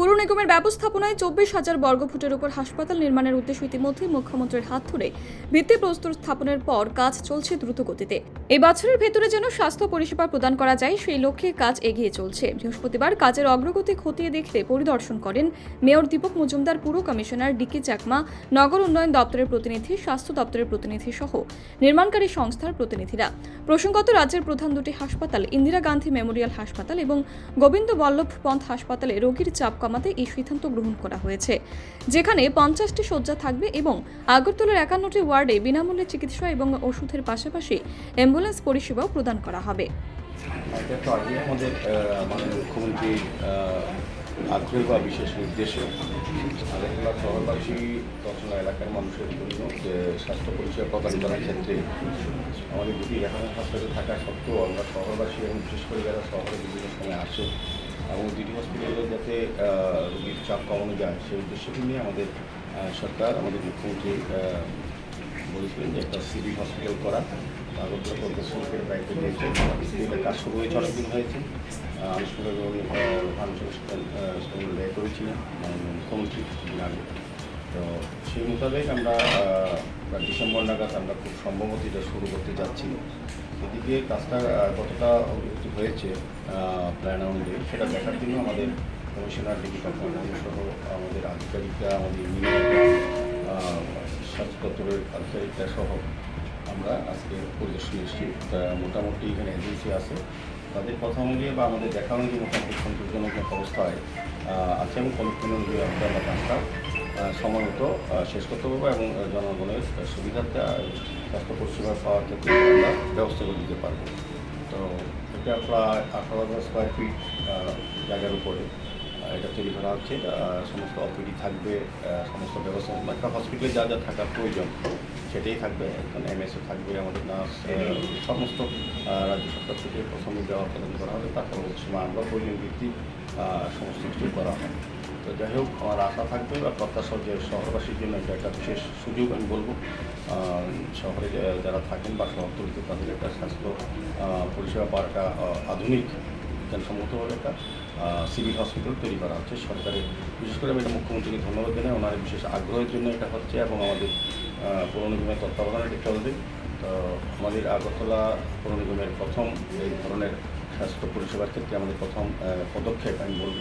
পুর নিগমের ব্যবস্থাপনায় চব্বিশ হাজার বর্গফুটের উপর হাসপাতাল নির্মাণের উদ্দেশ্য ইতিমধ্যেই মুখ্যমন্ত্রীর হাত ধরে। ভিত্তিপ্রস্তর স্থাপনের পর কাজ চলছে দ্রুত গতিতে এই বছরের ভেতরে যেন স্বাস্থ্য পরিষেবা প্রদান করা যায়, সেই লক্ষ্যে কাজ এগিয়ে চলছে। বৃহস্পতিবার কাজের অগ্রগতি খতিয়ে দেখতে পরিদর্শন করেন মেয়র দীপক মজুমদার, পুর কমিশনার ডিকি চাকমা, নগর উন্নয়ন দপ্তরের প্রতিনিধি, স্বাস্থ্য দপ্তরের প্রতিনিধি সহ নির্মাণকারী সংস্থার প্রতিনিধিরা। প্রসঙ্গত, রাজ্যের প্রধান দুটি হাসপাতাল, ইন্দিরা গান্ধী মেমোরিয়াল হাসপাতাল এবং গোবিন্দ বল্লভ পন্থ হাসপাতালে রোগীর চাপ কমাতে এই সিদ্ধান্ত গ্রহণ করা হয়েছে। যেখানে পঞ্চাশটি শয্যা থাকবে এবং আগরতলার একান্নটি ওয়ার্ডে বিনামূল্যে চিকিৎসা এবং ওষুধের পাশাপাশি পরিষেবাও প্রদান করা হবে। আমাদের মাননীয় মুখ্যমন্ত্রীর আহ, আগ্রহ বা বিশেষ নির্দেশে আগরতলা শহরবাসী তথা এলাকার মানুষের জন্য যে স্বাস্থ্য পরিষেবা প্রদান করার ক্ষেত্রে আমাদের দুটি রেফারেন্স হাসপাতাল থাকা সত্ত্বেও আমরা শহরবাসী এবং বিশেষ করে যারা শহরে বিভিন্ন সময় আসে এবং দুটি হসপিটালে যাতে রোগীর চাপ কমানো যায় সেই উদ্দেশ্যকে নিয়ে আমাদের সরকার আমাদের মুখ্যমন্ত্রী বলেছিলেন যে একটা সিভিল হসপিটাল করা আগরতলা পদ্মশ্রীকের দায়িত্ব দিয়েছে। সিভিলের কাজ শুরু হয়েছে, অনেকদিন হয়েছে। আনুষ্ঠানিক এবং আনুষ্ঠানিক ব্যয় করেছিলেন মুখ্যমন্ত্রী কিছুদিন আগে তো সেই মোতাবেক আমরা ডিসেম্বর নাগাদ আমরা খুব সম্ভবত এটা শুরু করতে যাচ্ছি। এদিকে কাজটা কতটা অগ্রগতি হয়েছে প্ল্যান অনুযায়ী, সেটা দেখার জন্য আমাদের কমিশনার ডিগ্রি সহ আমাদের আধিকারিকরা, আমাদের আহ, স্বাস্থ্য সহ আমরা আজকে পরিদর্শনে এসেছি মোটামুটি এখানে এজেন্সি আছে। তাদের কথা অনুযায়ী বা আমাদের দেখা অনুযায়ী মোটামুটি সন্তোষজনক অবস্থায় আছে এবং কমিটমেন্ট অনুযায়ী আমরা আমরা কাজটা সময় শেষ করতে পারব এবং জনগণের আহ, স্বাস্থ্য পরিষেবা পাওয়ার ক্ষেত্রে আমরা ব্যবস্থা করে দিতে পারব। তো এটা প্রায় আঠারো হাজার স্কোয়ার ফিট জায়গার উপরে। এটা তৈরি করা হচ্ছে সমস্ত অপিডি থাকবে সমস্ত ব্যবস্থা একটা হসপিটালে যা যা থাকার প্রয়োজন, সেটাই থাকবে, এখন এমএসও থাকবে, আমাদের নার্স সমস্ত রাজ্য সরকার থেকে প্রথমে দেওয়া প্রদান করা হবে তার পরবর্তী সময় আমরা প্রয়োজন ভিত্তিক সমস্ত কিছু করা হয় তো যাই হোক, আমার আশা থাকবে, বা প্রত্যাশা যে শহরবাসীর জন্য এটা একটা বিশেষ সুযোগ আমি বলব শহরে যারা থাকেন বা শহরতলিতে তাদের একটা স্বাস্থ্য পরিষেবা পাওয়ার একটা আধুনিক বিজ্ঞানসম্মতভাবে একটা সিভিল হসপিটাল তৈরি করা হচ্ছে সরকারের। বিশেষ করে আমি এটা মুখ্যমন্ত্রীকে ধন্যবাদ জানাই ওনার বিশেষ আগ্রহের জন্য এটা হচ্ছে এবং আমাদের পৌর নিগমের তত্ত্বাবধানে এটা চলবে। তো আমাদের আগরতলা পৌর নিগমের প্রথম এই ধরনের স্বাস্থ্য পরিষেবার ক্ষেত্রে আমাদের প্রথম পদক্ষেপ আমি বলব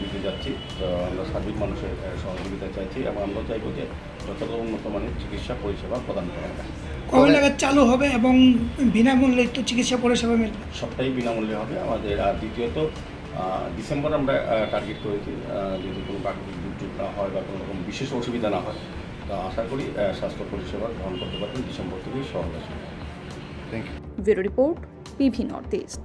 নিতে যাচ্ছি। তো আমরা সার্বিক মানুষের সহযোগিতা চাইছি এবং আমরা চাইব যে যতটা উন্নত মানের চিকিৎসা পরিষেবা প্রদান করা হয় কবে নাগাদ চালু হবে এবং বিনামূল্যে তো চিকিৎসা পরিষেবা মিলবে। সবটাই বিনামূল্যে হবে। আমাদের আর দ্বিতীয়ত ডিসেম্বর আমরা টার্গেট করেছি যদি কোনো প্রাকৃতিক দুর্যোগ না হয় বা কোনো রকম বিশেষ অসুবিধা না হয় তো আশা করি স্বাস্থ্য পরিষেবা গ্রহণ করতে পারবেন ডিসেম্বর থেকেই সহজ আসবে thank you bureau report PV north east.